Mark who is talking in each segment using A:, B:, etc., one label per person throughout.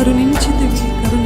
A: ಕರುಣಿಂಚಿದಿವಿ ಕರುಣ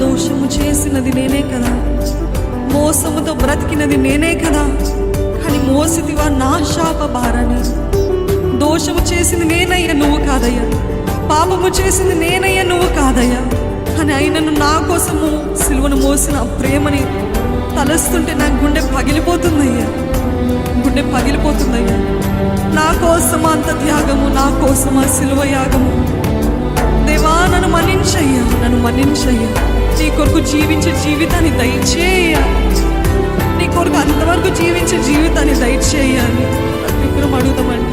B: దోషము చేసినది నేనే కదా. మోసముతో బ్రతికినది నేనే కదా. కానీ మోసితివా నా శాప భారాన్ని. దోషము చేసింది నేనయ్యా నువ్వు కాదయ్యా. పాపము చేసింది నేనయ్యా నువ్వు కాదయ్యా. కానీ ఆయనను నా కోసము సిలువను మోసిన ప్రేమని తలస్తుంటే నా గుండె పగిలిపోతుందయ్యా. గుండె పగిలిపోతుందయ్యా. నా కోసం అంత త్యాగము నా కోసం ఆ సిలువ యాగము? దేవా నన్ను మన్నించయ్యా నన్ను మన్నించయ్యా. నీ కొరకు జీవించే జీవితాన్ని దయచేయ నీ కొరకు అంతవరకు జీవించే జీవితాన్ని దయచేయాలి ప్రతి ఒక్కరం అడుగుతామండి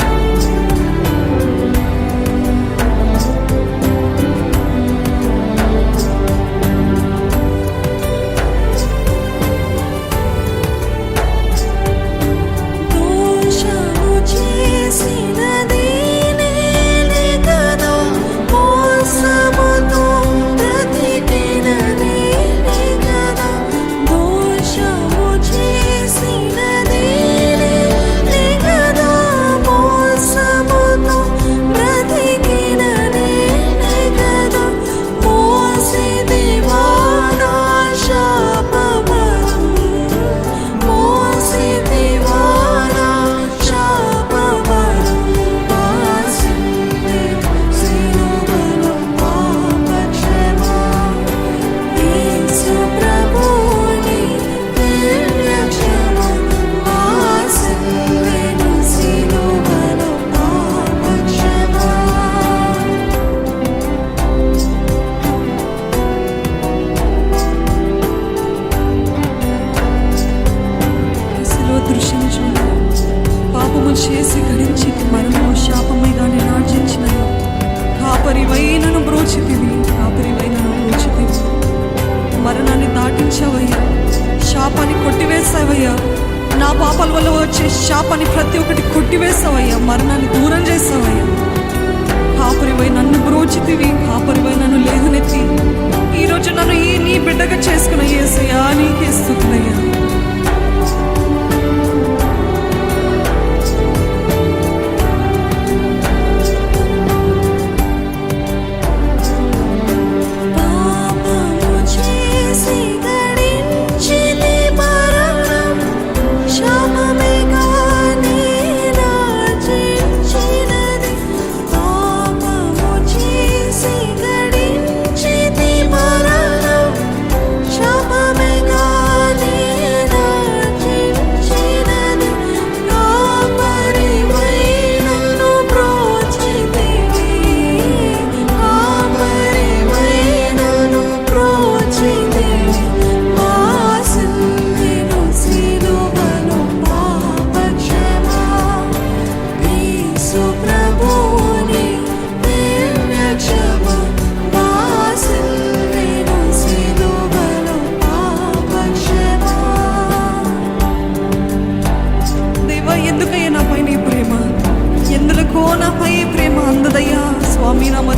B: కొట్టివేసావయ్యా నా పాపాల వల్ల వచ్చే శాపాన్ని ప్రతి ఒక్కటి కొట్టివేసావయ్యా మరణాన్ని దూరం చేసావయ్యా కాపరివై నన్ను బ్రోచితివి కాపరివై నన్ను లేహనెత్తి. ఈరోజు నన్ను ఈ నీ బిడ్డగా చేసుకున్న ఏసయ్యా నీకే స్థుతులయ్యా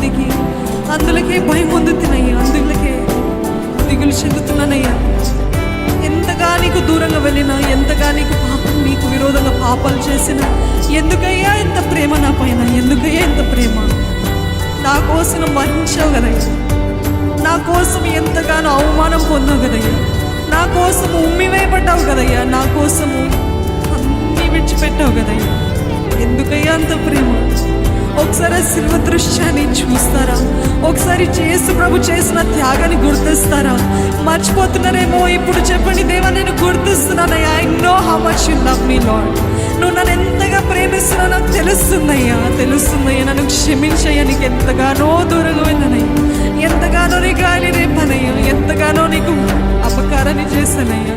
B: స్వామి అందులకే భయం పొందుతున్నాయ్యా అందులకే దిగులు చెందుతున్నానయ్యా. ఎంతగా నీకు దూరంగా వెళ్ళినా ఎంతగా నీకు పాపం నీకు విరోధంగా పాపాలు చేసినా ఎందుకయ్యా ఎంత ప్రేమ నా పైన ఎందుకయ్యా ఎంత ప్రేమ? నా కోసం మరించావు కదయ్యా. నా కోసం ఎంతగానో అవమానం పొందావు కదయ్యా. నా కోసం ఉమ్మివేయబడ్డావు కదయ్యా. నా కోసము అన్నీ విడిచిపెట్టావు కదయ్యా. ఎందుకయ్యా అంత ప్రేమ? ఒకసారి ఆ శిల్వ దృశ్యాన్ని చూస్తారా? ఒకసారి చేసు ప్రభు చేసిన త్యాగాన్ని గుర్తిస్తారా? మర్చిపోతున్నారేమో ఇప్పుడు చెప్పండి దేవా నేను గుర్తిస్తున్నానయ్యా I know how much you love me lord నువ్వు నన్ను ఎంతగా ప్రేమిస్తున్నా నాకు తెలుస్తుందయ్యా. తెలుస్తుందయ్యా నన్ను క్షమించయ్యా. నీకు ఎంతగానో దూరంగా వెళ్ళనయ్యా. ఎంతగానో నీ గాలి రేపనయ్యా. ఎంతగానో నీకు అపకారాన్ని చేశానయ్యా.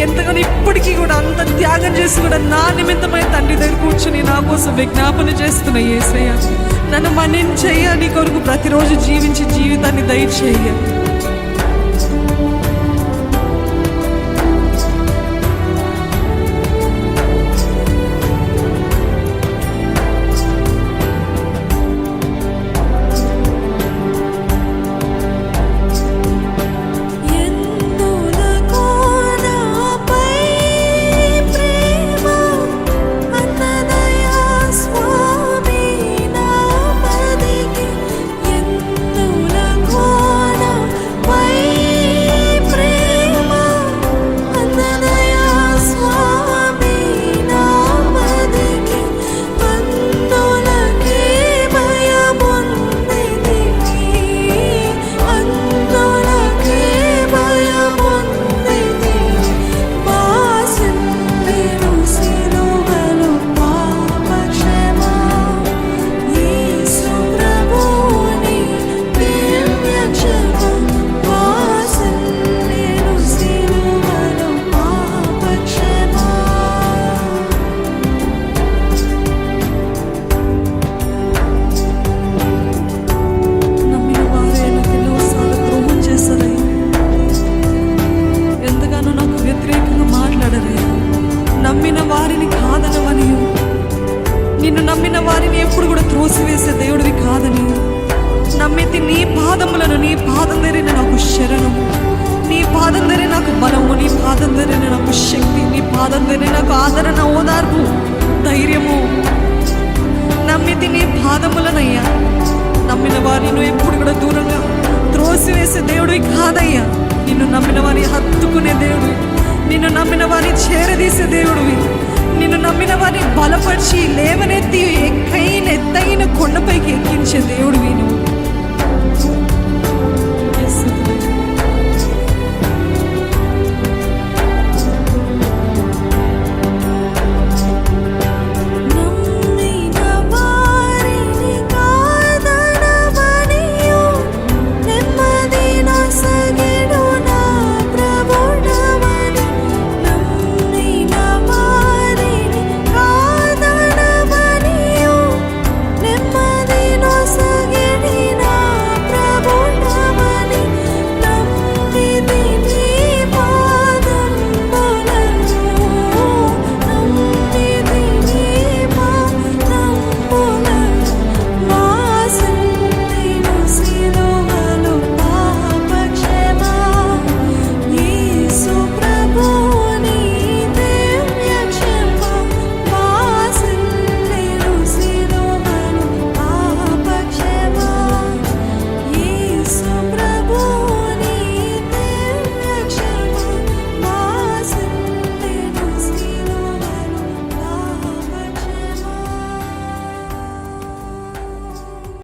B: ఎంతగానో ఇప్పటికీ కూడా అంత త్యాగం చేసి కూడా నా నిమిత్తమై తండ్రి దగ్గర కూర్చుని నా కోసం విజ్ఞాపన చేస్తున్న ఏసయ్య నన్ను మన్నించయ్యా నీ కొరకు ప్రతిరోజు జీవించి జీవితాన్ని దయచేయ్యా. పాదం దగ్గర నాకు శక్తి నీ పాదం దగ్గర నాకు ఆదరణ ఓదార్పు ధైర్యము. నమ్మితి నీ పాదములనయ్యా. నమ్మిన వారిని ఎప్పుడు కూడా దూరంగా త్రోసివేసే దేవుడు కాదయ్యా. నిన్ను నమ్మిన వారి హత్తుకునే దేవుడు నిన్ను నమ్మిన వారి చేరదీసే దేవుడివి. నిన్ను నమ్మిన వారిని బలపరిచి లేవనెత్తి ఎక్కైన ఎత్తైన కొండపైకి ఎక్కించే దేవుడివి నువ్వు.